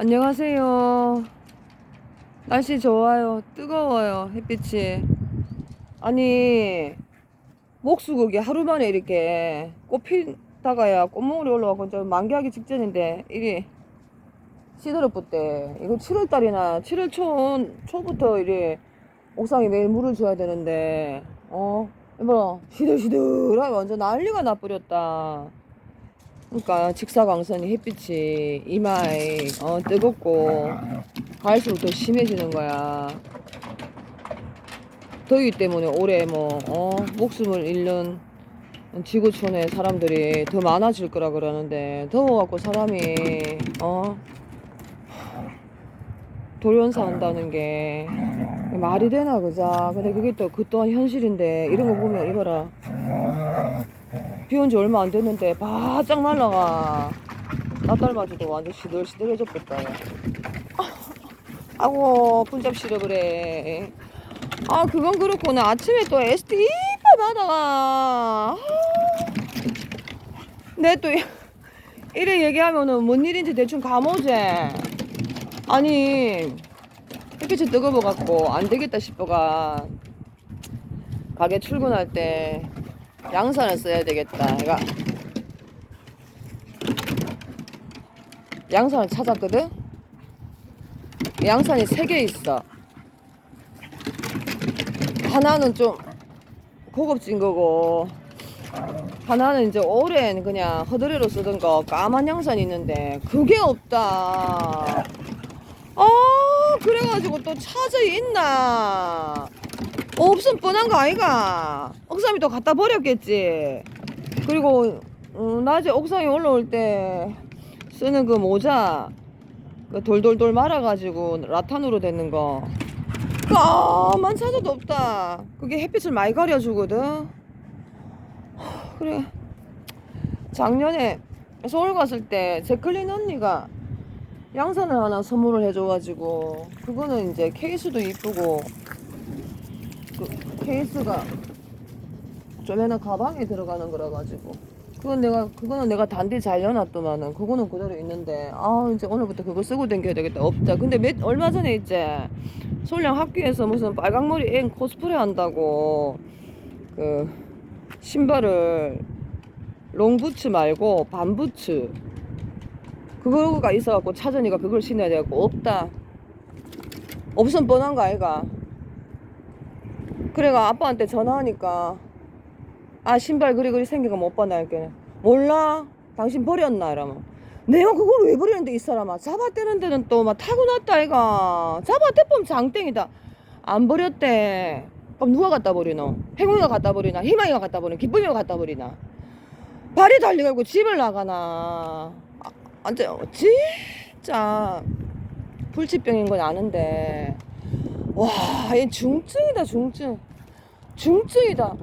안녕하세요. 날씨 좋아요. 뜨거워요. 햇빛이. 아니, 목수국이 하루 만에 이렇게 꽃 피다가야 꽃몽울이 올라가고 좀 만개하기 직전인데, 이리 시들어붙대. 이거 7월달이나 7월 초, 초부터 이리 옥상에 매일 물을 줘야 되는데, 어? 이봐라. 시들시들하게 완전 난리가 나버렸다. 그러니까 직사광선이 햇빛이 이마에 어, 뜨겁고 갈수록 더 심해지는 거야. 더위 때문에 올해 뭐 어, 목숨을 잃는 지구촌의 사람들이 더 많아질 거라 그러는데 더워갖고 사람이 어 돌연사 한다는 게 말이 되나 그자 근데 그게 또 그 또한 현실인데 이런 거 보면 이거라 비온 지 얼마 안 됐는데 바짝 날라가. 나 닮아지도 완전 시들시들해졌겠다. 아고 분잡 싫어 그래. 아 그건 그렇고 나 아침에 또 SD 이빨 받아가 내또 이래 얘기하면은 뭔 일인지 대충 감오지? 아니 햇빛이 뜨거워갖고 안 되겠다 싶어가. 가게 출근할 때 양산을 써야 되겠다. 내가 양산을 찾았거든. 양산이 세 개 있어. 하나는 좀 고급진 거고 하나는 이제 오랜 그냥 허드레로 쓰던 거 까만 양산이 있는데 그게 없다. 아 그래가지고 또 찾아 있나? 없음 뻔한 거 아이가? 옥상에 또 갖다 버렸겠지. 그리고 어, 낮에 옥상에 올라올 때 쓰는 그 모자 그 돌돌돌 말아가지고 라탄으로 되는 거 까만 찾아도 없다. 그게 햇빛을 많이 가려주거든. 하, 그래. 작년에 서울 갔을 때 제클린 언니가 양산을 하나 선물을 해줘가지고 그거는 이제 케이스도 이쁘고 그 케이스가 좀에는 가방에 들어가는 거라 가지고. 그건 내가 그거는 내가 단디 잘 넣어놨더만은 그거는 그대로 있는데 아 이제 오늘부터 그거 쓰고 댕겨야 되겠다. 없다. 근데 몇 얼마 전에 이제 솔량 학교에서 무슨 빨강머리 애 코스프레 한다고 그 신발을 롱부츠 말고 반부츠. 그거가 있어갖고 차전이가 그걸 신어야 돼갖고 없다. 없으면 뻔한 거 아이가. 그래가 아빠한테 전화하니까 아 신발 그리 그리 생기가 못 봤나 이렇게 몰라. 당신 버렸나 이러면. 내가 그걸 왜 버리는데 이 사람아? 잡아떼는 데는 또 막 타고났다 아이가. 잡아떼보면 장땡이다. 안 버렸대. 그럼 누가 갖다 버리노? 행운이가 갖다 버리나? 희망이가 갖다 버리나? 기쁨이가 갖다 버리나? 발이 달려가고 집을 나가나? 아, 안 돼. 진짜. 불치병인 건 아는데. 와, 얘 중증이다, 중증. 중증이다.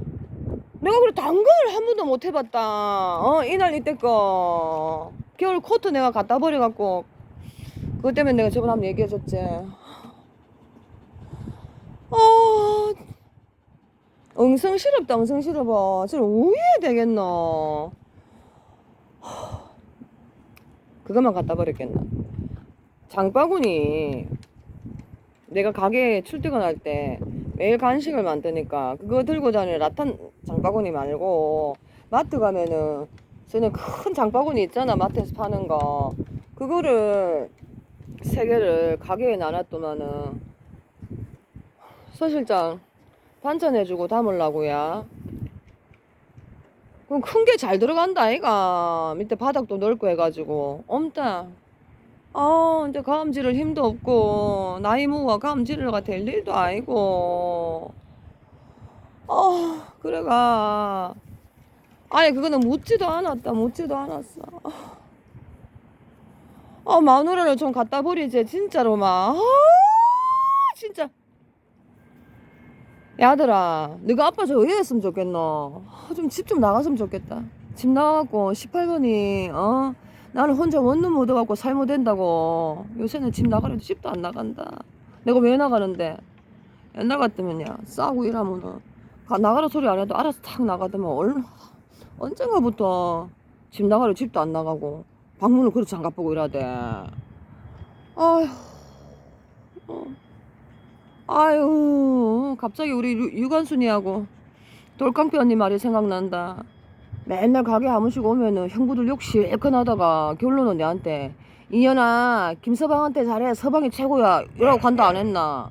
내가 그래 당근을 한 번도 못 해봤다. 어, 이날 이때 거. 겨울 코트 내가 갖다 버려갖고. 그것 때문에 내가 저번에 한번 얘기해줬지. 어, 엉성시럽다, 엉성시럽어. 저를 우해야 되겠노. 그것만 갖다 버렸겠나. 장바구니 내가 가게에 출퇴근할 때 매일 간식을 만드니까? 그거 들고 다니는 라탄 장바구니 말고 마트 가면은 저는 큰 장바구니 있잖아 마트에서 파는 거. 그거를 세 개를 가게에 나눴더만은 서 실장 반찬 해주고 담으려고야. 그럼 큰 게 잘 들어간다 아이가. 밑에 바닥도 넓고 해가지고. 엄다 아, 이제 감 지를 힘도 없고, 나이 먹어 감지를가 될 일도 아니고. 아, 그래가. 아니, 그거는 묻지도 않았다, 묻지도 않았어. 아, 마누라를 좀 갖다 버리지, 진짜로 막. 아, 진짜. 야들아, 네가 아빠 저 의했으면 좋겠노. 아, 좀집좀 나갔으면 좋겠다. 집 나가고 18번이 어 나는 혼자 원룸 묻어갖고 살못 된다고 요새는 집 나가려도 집도 안 나간다 내가 왜 나가는데 옛날 같으면야 싸고 일하면은 가, 나가라 소리 안 해도 알아서 탁 나가더만 얼, 언젠가부터 집 나가려 집도 안 나가고 방문을 그렇게 장갑 보고 일하대 아휴. 어. 아유, 갑자기 우리 유- 유관순이하고 돌깡피 언니 말이 생각난다. 맨날 가게 한 번씩 오면은 형부들 욕 실컷 하다가 결론은 내한테 이년아 김서방한테 잘해. 서방이 최고야. 이라고 간다 안 했나?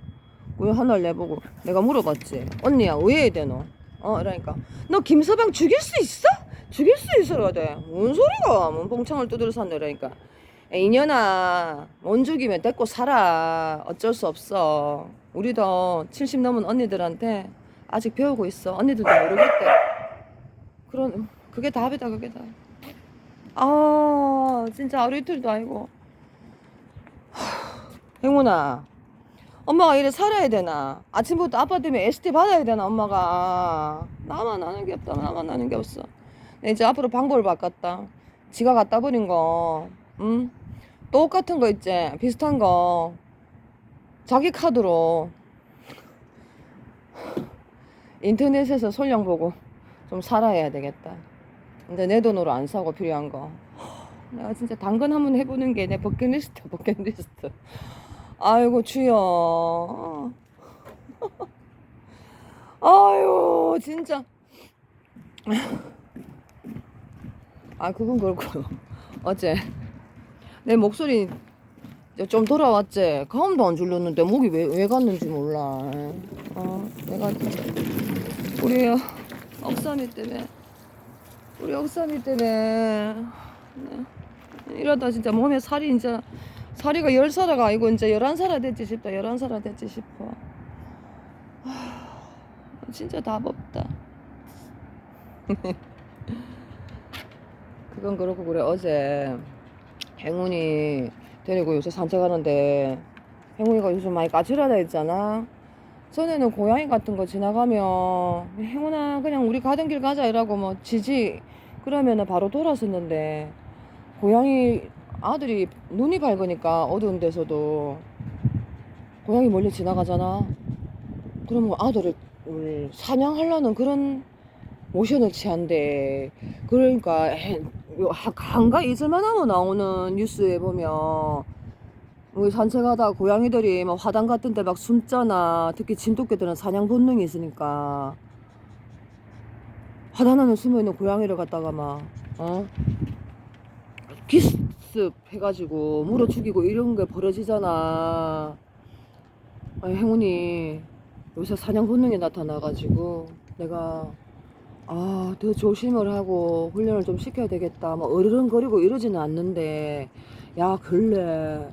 왜 하나를 내보고 내가 물어봤지 언니야 왜 해야 되노 어 이러니까 너 김서방 죽일 수 있어? 죽일 수 있어라 돼뭔 소리가? 뭔 봉창을 두드려 샀네. 이러니까 이년아 못 죽이면 데리고 살아 어쩔 수 없어. 우리도 70 넘은 언니들한테 아직 배우고 있어. 언니들도 모르겠대. 그런 그게 답이다 그게 답. 아 진짜 하루 이틀도 아니고. 행운아. 엄마가 이래 살아야 되나? 아침부터 아빠 때문에 ST 받아야 되나 엄마가? 나만 아는 게 없다 나만 아는 게 없어. 내 이제 앞으로 방법을 바꿨다. 지가 갖다 버린 거 응? 똑같은 거 있지? 비슷한 거. 자기 카드로. 인터넷에서 솔량 보고 좀 살아야 되겠다. 근데 내 돈으로 안 사고 필요한 거. 내가 진짜 당근 한번 해보는 게 내 버킷리스트, 버킷리스트. 아이고, 주여. 아유, 진짜. 아, 그건 그렇고. 어제 내 목소리 좀 돌아왔지. 가음도 안 줄렸는데 목이 왜, 왜 갔는지 몰라. 어, 내가. 우리 억삼이 때문에 우리 억삼이 때문에. 네. 이러다 진짜 몸에 살이 이제 살이가 열 살아가 아니고 이제 열한 살아 됐지 싶다. 열한 살아 됐지 싶어. 하, 진짜 답 없다. 그건 그렇고 그래. 어제 행운이 데리고 요새 산책하는데 행운이가 요즘 많이 까칠하다 했잖아 전에는 고양이 같은 거 지나가면 행운아 그냥 우리 가던 길 가자 이라고 뭐 지지 그러면은 바로 돌았었는데 고양이 아들이 눈이 밝으니까 어두운 데서도 고양이 멀리 지나가잖아. 그러면 아들을 음, 사냥하려는 그런 모션을 취한대. 그러니까 에, 요 하- 한가? 잊을만 하면 나오는 뉴스에 보면 우리 산책하다 고양이들이 막 화단 같은 데 막 숨잖아. 특히 진돗개들은 사냥 본능이 있으니까. 화단 안에 숨어 있는 고양이를 갖다가 막, 어? 기습 해가지고 물어 죽이고 이런 게 벌어지잖아. 아니, 행운이 요새 사냥 본능이 나타나가지고 내가 아, 더 조심을 하고 훈련을 좀 시켜야 되겠다. 막 어르렁거리고 이러지는 않는데, 야, 근래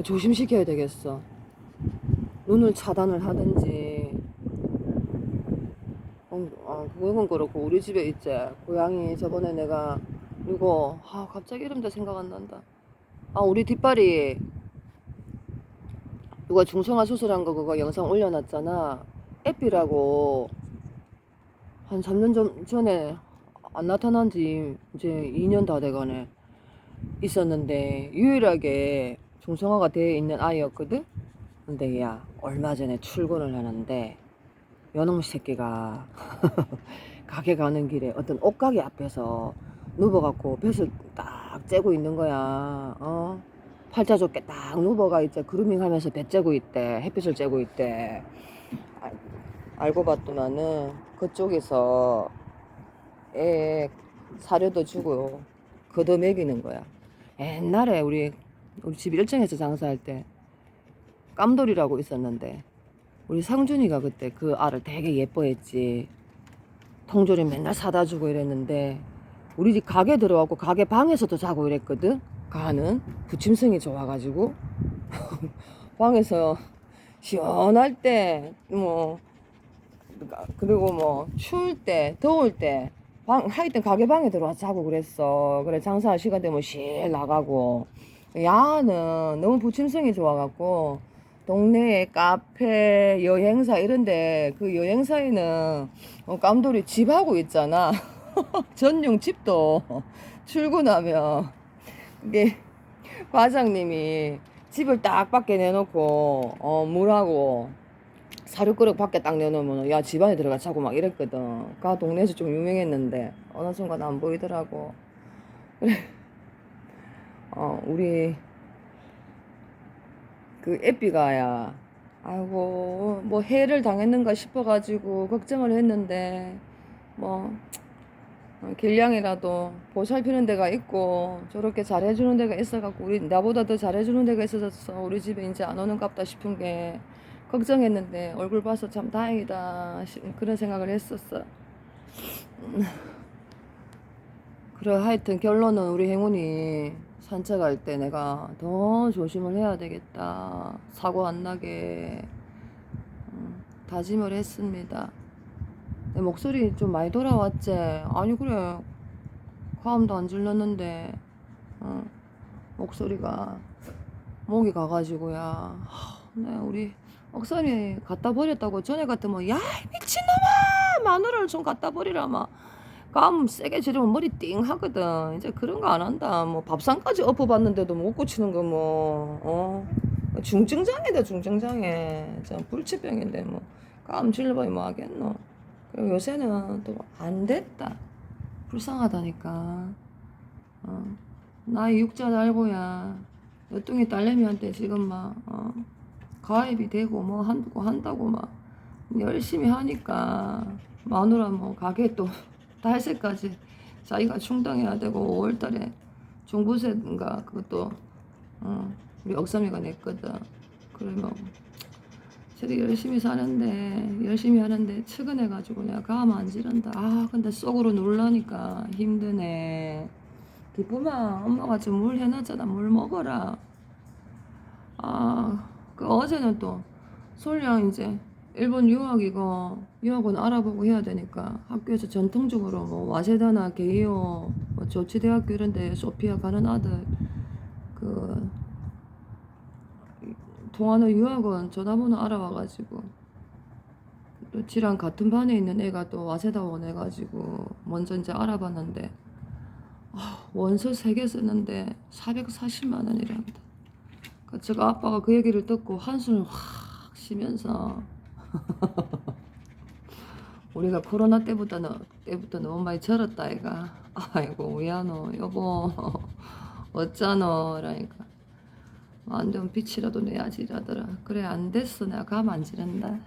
조심시켜야 되겠어. 눈을 차단을 하든지. 어, 아, 그건 그렇고 우리 집에 있지. 고양이 저번에 내가 이거 아 갑자기 이름도 생각 안 난다. 아 우리 뒷발이 누가 중성화 수술한 거 그거 영상 올려놨잖아. 에피라고 한 3년 전, 전에 안 나타난 지 이제 2년 다 돼가네. 있었는데 유일하게 중성화가 되어 있는 아이였거든? 근데 야 얼마 전에 출근을 하는데 연홍 새끼가 가게 가는 길에 어떤 옷가게 앞에서 누워갖고 뱃을 딱 째고 있는 거야. 어? 팔자 좋게 딱 누워가 이제 그루밍 하면서 배 째고 있대. 햇빛을 째고 있대. 아, 알고 봤더만은 그쪽에서 애 사료도 주고 걷어 먹이는 거야. 옛날에 우리 우리 집 1층에서 장사할 때 깜돌이라고 있었는데 우리 상준이가 그때 그 알을 되게 예뻐했지. 통조림 맨날 사다 주고 이랬는데 우리 집 가게 들어왔고 가게 방에서도 자고 이랬거든. 가는 부침성이 좋아가지고 방에서 시원할 때 뭐 그리고 뭐 추울 때 더울 때 방, 하여튼 가게 방에 들어와서 자고 그랬어. 그래 장사할 시간 되면 실 나가고 야는 너무 부침성이 좋아갖고 동네에 카페, 여행사 이런데 그 여행사에는 어, 깜돌이 집하고 있잖아. 전용 집도 출근하면 이게 과장님이 집을 딱 밖에 내놓고 어, 물하고 사료 그릇 밖에 딱 내놓으면 야 집안에 들어가 자고 막 이랬거든. 가 동네에서 좀 유명했는데 어느 순간 안 보이더라고. 그래. 어 우리 그 애비가야 아이고 뭐 해를 당했는가 싶어가지고 걱정을 했는데 뭐 어, 길냥이라도 보살피는 데가 있고 저렇게 잘해주는 데가 있어갖고 우리 나보다 더 잘해주는 데가 있어서 우리 집에 이제 안 오는 갑다 싶은 게 걱정했는데 얼굴 봐서 참 다행이다 시- 그런 생각을 했었어. 음. 그래 하여튼 결론은 우리 행운이 산책할 때 내가 더 조심을 해야 되겠다. 사고 안 나게 음, 다짐을 했습니다. 내 목소리 좀 많이 돌아왔지? 아니 그래. 가음도 안 질렀는데 어, 목소리가 목이 가가지고야. 하, 네, 우리 억삼이 갖다 버렸다고 전에 같으면 야 미친놈아! 마누라를 좀 갖다 버리라 막 감 세게 지르면 머리 띵 하거든 이제 그런 거 안 한다 뭐 밥상까지 엎어봤는데도 못 고치는 거 뭐 어? 중증장애다 중증장애 저 불치병인데 뭐 감 질러봐야 뭐 하겠노 그리고 요새는 또 안 됐다. 불쌍하다니까. 어. 나이 육자 달고야. 여뚱이 딸내미한테 지금 막, 어. 가입이 되고 뭐 한다고 한다고 막 열심히 하니까 마누라 뭐 가게 또 달새까지 자기가 충당해야 되고 5월달에 종부세인가 그것도 어, 우리 억삼이가 냈거든. 그러면 저리 열심히 사는데 열심히 하는데 측은해가지고 내가 가만 안 지른다. 아 근데 속으로 놀라니까 힘드네. 기쁨아 엄마가 좀 물 해놨잖아. 물 먹어라. 아그 어제는 또 솔량 이제 일본 유학이고 유학원 알아보고 해야 되니까 학교에서 전통적으로 뭐 와세다나 게이오 뭐 조치대학교 이런 데 소피아 가는 아들 그 동안호 유학원 전화번호 알아와가지고 또 지랑 같은 반에 있는 애가 또 와세다 원 해가지고 먼저 이제 알아봤는데 아, 원서 세개 쓰는데 440만 원이랍니다. 그 제가 아빠가 그 얘기를 듣고 한숨을 확 쉬면서 우리가 코로나 때부터 너, 때부터 너무 많이 절었다 애가 아이고 왜하노 여보 어쩌노 라니까 안 되면 빛이라도 내야지 이러더라. 그래 안 됐어 내가 가만 안 지른다.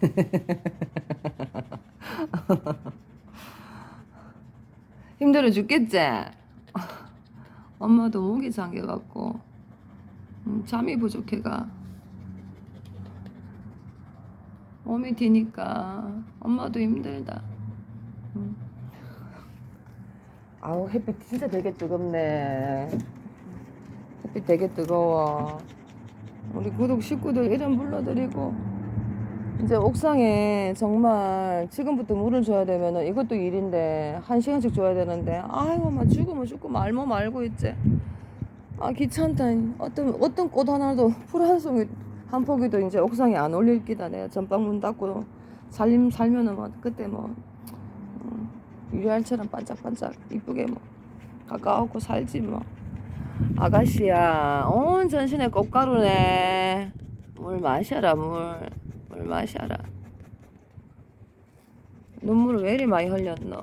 힘들어 죽겠지? 엄마도 목이 잠겨갖고 음, 잠이 부족해가 몸이 디니까 엄마도 힘들다. 음. 아우 햇빛 진짜 되게 뜨겁네. 햇빛 되게 뜨거워. 우리 구독 식구들 이름 불러드리고 이제 옥상에 정말 지금부터 물을 줘야 되면은 이것도 일인데 한 시간씩 줘야 되는데 아이고 막 죽으면 죽고 말면 말고 있지. 아 귀찮다. 어떤 어떤 꽃 하나도 풀 한 송이 한 포기도 이제 옥상에 안 올릴 기다. 내가 전방 문 닫고 살림 살면은 뭐 그때 뭐 음, 유리알처럼 반짝반짝 이쁘게 뭐 가까웠고 살지 뭐. 아가씨야, 온 전신에 꽃가루네. 물 마셔라, 물. 물 마셔라. 눈물을 왜 이리 많이 흘렸노?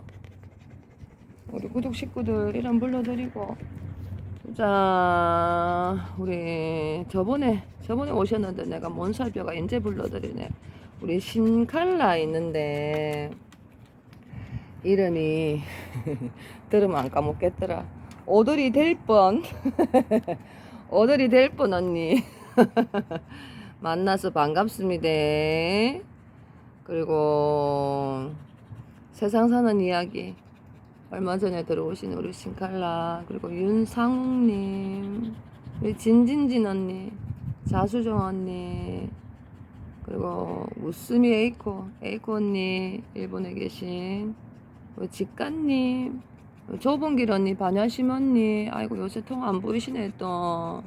우리 구독 식구들 이름 불러드리고. 자, 우리 저번에, 저번에 오셨는데 내가 몬살뼈가 이제 불러드리네. 우리 신칼라 있는데, 이름이, 들으면 안 까먹겠더라. 오돌이 될 뻔. 오돌이 될 뻔, 언니. 만나서 반갑습니다. 그리고 세상 사는 이야기. 얼마 전에 들어오신 우리 신칼라. 그리고 윤상님. 우리 진진진 언니. 자수정 언니. 그리고 무스미 에이코. 에이코 언니. 일본에 계신. 우리 직관님. 조봉길 언니, 반야심 언니, 아이고 요새 통 안 보이시네 또.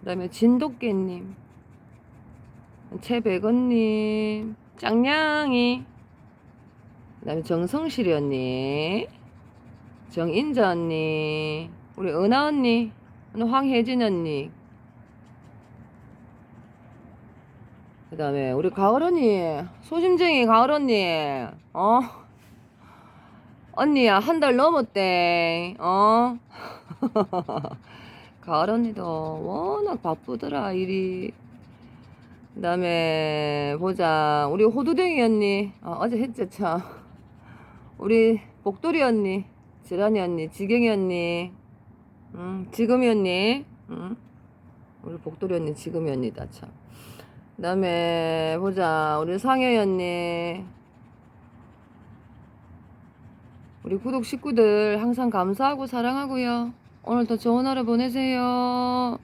그다음에 진돗개님, 최백언님, 짱냥이, 그다음에 정성실이 언니, 정인자 언니, 우리 은하 언니, 황혜진 언니, 그 다음에 우리 가을 언니, 소심쟁이 가을 언니, 어? 언니야 한 달 넘었대 어? 가을 언니도 워낙 바쁘더라 일이. 그 다음에 보자 우리 호두댕이 언니. 어, 어제 했지 참. 우리 복돌이 언니 지란이 언니 지경이 언니 음, 지금이 언니 음. 우리 복돌이 언니 지금이 언니다 참. 그 다음에 보자 우리 상혜 언니. 우리 구독 식구들 항상 감사하고 사랑하고요. 오늘도 좋은 하루 보내세요